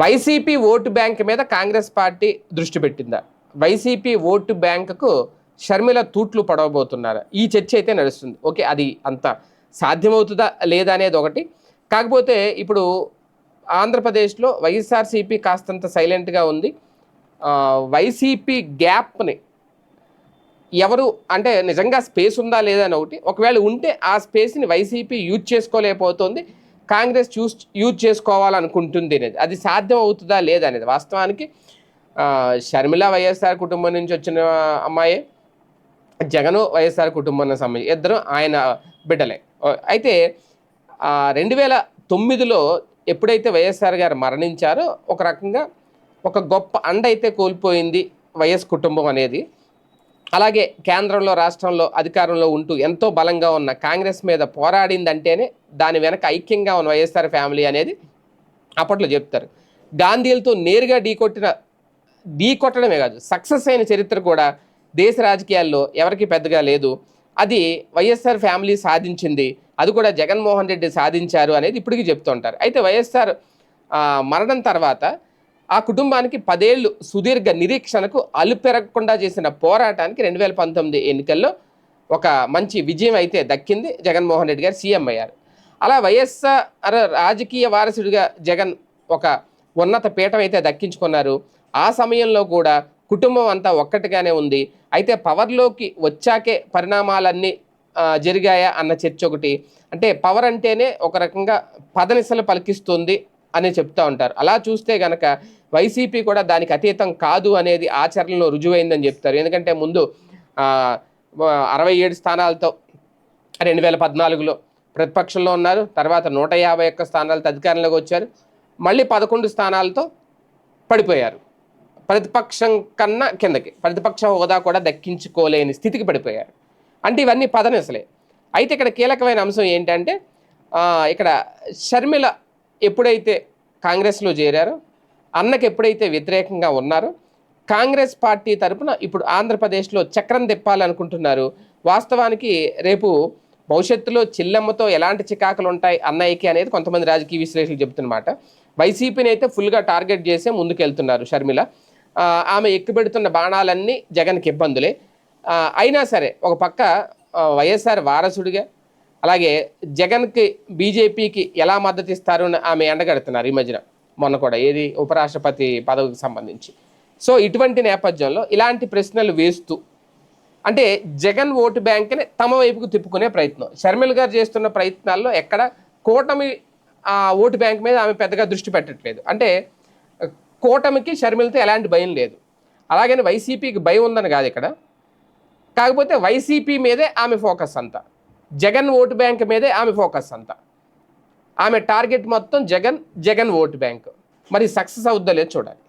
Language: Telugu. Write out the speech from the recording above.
వైసీపీ ఓటు బ్యాంక్ మీద కాంగ్రెస్ పార్టీ దృష్టి పెట్టిందా? వైసీపీ ఓటు బ్యాంకుకు షర్మిల తూట్లు పడవబోతున్నారు. ఈ చర్చ అయితే నడుస్తుంది. ఓకే అది అంత సాధ్యమవుతుందా లేదా అనేది ఒకటి. కాకపోతే ఇప్పుడు ఆంధ్రప్రదేశ్లో వైఎస్ఆర్సీపీ కాస్తంత సైలెంట్గా ఉంది. వైసీపీ గ్యాప్ని ఎవరు అంటే నిజంగా స్పేస్ ఉందా లేదా అని ఒకటి. ఒకవేళ ఉంటే ఆ స్పేస్ని వైసీపీ యూజ్ చేసుకోలేకపోతుంది. కాంగ్రెస్ చూస్ యూజ్ చేసుకోవాలనుకుంటుంది అనేది. అది సాధ్యం అవుతుందా లేదా అనేది. వాస్తవానికి షర్మిల వైఎస్ఆర్ కుటుంబం నుంచి వచ్చిన అమ్మాయే జగను వైఎస్ఆర్ కుటుంబం సంబంధించి ఇద్దరు ఆయన బిడ్డలే. అయితే రెండు వేల తొమ్మిదిలో ఎప్పుడైతే వైఎస్ఆర్ గారు మరణించారో ఒక రకంగా ఒక గొప్ప అండ అయితే కోల్పోయింది వైఎస్ కుటుంబం అనేది. అలాగే కేంద్రంలో రాష్ట్రంలో అధికారంలో ఉంటూ ఎంతో బలంగా ఉన్న కాంగ్రెస్ మీద పోరాడిందంటేనే దాని వెనక ఐక్యంగా ఉన్న వైఎస్ఆర్ ఫ్యామిలీ అనేది అప్పట్లో చెప్తారు. గాంధీలతో నేరుగా ఢీకొట్టిన ఢీ కొట్టడమే కాదు సక్సెస్ అయిన చరిత్ర కూడా దేశ రాజకీయాల్లో ఎవరికి పెద్దగా లేదు. అది వైఎస్ఆర్ ఫ్యామిలీ సాధించింది అది కూడా జగన్మోహన్ రెడ్డి సాధించారు అనేది ఇప్పటికీ చెప్తుంటారు అయితే వైఎస్ఆర్ మరణం తర్వాత ఆ కుటుంబానికి పదేళ్ళు సుదీర్ఘ నిరీక్షణకు అలుపెరగకుండా చేసిన పోరాటానికి రెండు వేల పంతొమ్మిది ఎన్నికల్లో ఒక మంచి విజయం అయితే దక్కింది జగన్మోహన్ రెడ్డి గారు సీఎం అయ్యారు. అలా వైఎస్ఆర్ రాజకీయ వారసుడిగా జగన్ ఒక ఉన్నత పీఠం అయితే దక్కించుకున్నారు. ఆ సమయంలో కూడా కుటుంబం అంతా ఒక్కటిగానే ఉంది. అయితే పవర్లోకి వచ్చాకే పరిణామాలన్నీ జరిగాయా అన్న చర్చ ఒకటి. అంటే పవర్ అంటేనే ఒక రకంగా పదనిసలు పలికిస్తుంది అని చెప్తా ఉంటారు. అలా చూస్తే గనక వైసీపీ కూడా దానికి అతీతం కాదు అనేది ఆచరణలో రుజువైందని చెప్తారు. ఎందుకంటే ముందు అరవై ఏడు స్థానాలతో రెండు వేల పద్నాలుగులో ప్రతిపక్షంలో ఉన్నారు. తర్వాత నూట యాభై ఒక్క స్థానాలతో అధికారంలోకి వచ్చారు. మళ్ళీ పదకొండు స్థానాలతో పడిపోయారు. ప్రతిపక్షం కన్నా కిందకి ప్రతిపక్ష హోదా కూడా దక్కించుకోలేని స్థితికి పడిపోయారు. అంటే ఇవన్నీ పదనిసలే. అయితే ఇక్కడ కీలకమైన అంశం ఏంటంటే ఇక్కడ షర్మిల ఎప్పుడైతే కాంగ్రెస్లో చేరారో అన్నకి ఎప్పుడైతే వ్యతిరేకంగా ఉన్నారో కాంగ్రెస్ పార్టీ తరపున ఇప్పుడు ఆంధ్రప్రదేశ్లో చక్రం తిప్పాలనుకుంటున్నారు. వాస్తవానికి రేపు భవిష్యత్తులో చిల్లమ్మతో ఎలాంటి చికాకులు ఉంటాయి అన్నయ్యకి అనేది కొంతమంది రాజకీయ విశ్లేషకులు చెబుతున్నమాట. వైసీపీని అయితే ఫుల్గా టార్గెట్ చేసే ముందుకెళ్తున్నారు షర్మిల. ఆమె ఎక్కుపెడుతున్న బాణాలన్నీ జగన్కి ఇబ్బందులే. అయినా సరే ఒక పక్క వైఎస్ఆర్ వారసుడిగా అలాగే జగన్కి బీజేపీకి ఎలా మద్దతు ఇస్తారు అని ఆమె ఎండగడుతున్నారు ఈ మధ్యన? మొన్న కూడా ఏది? ఉపరాష్ట్రపతి పదవికి సంబంధించి. సో ఇటువంటి నేపథ్యంలో ఇలాంటి ప్రశ్నలు వేస్తూ అంటే జగన్ ఓటు బ్యాంక్ని తమ వైపుకు తిప్పుకునే ప్రయత్నం. షర్మిల్ గారు చేస్తున్న ప్రయత్నాల్లో ఎక్కడ కూటమి ఆ ఓటు బ్యాంక్ మీద ఆమె పెద్దగా దృష్టి పెట్టట్లేదు. అంటే కూటమికి షర్మిలతో ఎలాంటి భయం లేదు. అలాగని వైసీపీకి భయం ఉందని కాదు ఇక్కడ. కాకపోతే వైసీపీ మీదే ఆమె ఫోకస్ అంతా. జగన్ ఓటు బ్యాంక్ మీదే ఆమె ఫోకస్ అంతా. ఆమె టార్గెట్ మొత్తం జగన్ జగన్ ఓటు బ్యాంక్. మరి సక్సెస్ అవుద్దా లేదు చూడాలి.